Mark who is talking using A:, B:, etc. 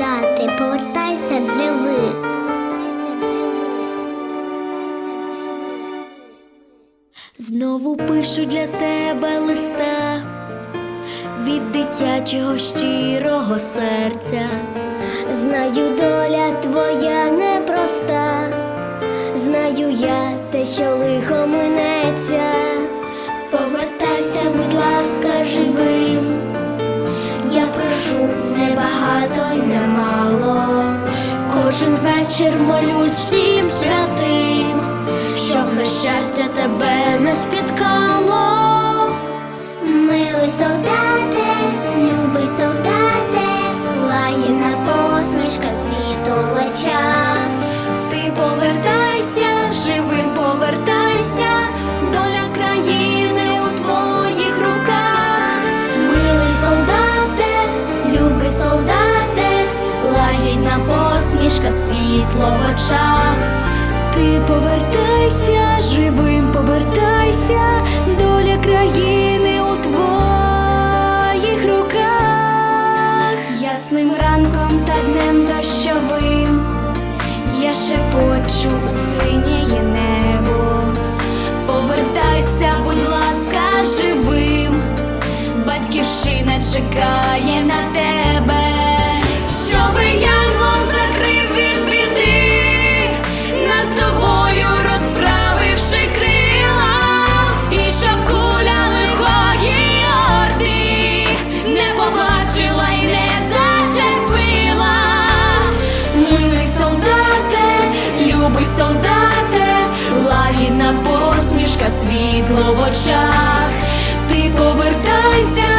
A: віддати, повертайся живий. Знову пишу для тебе листа від дитячого щирого серця.
B: Знаю, доля твоя непроста, знаю я те, що лихо минеться. Небагато й немало. Кожен вечір молюсь всім святим, щоб на щастя тебе не спіткало. Милий солдате, в очах.
A: Ти повертайся, живим повертайся, доля країни у твоїх руках. Ясним ранком та днем дощовим я шепочу у синє небо. Повертайся, будь ласка, живим, батьківщина чекає на тебе, любий солдате, лагідна посмішка, світло в очах. Ти повертайся,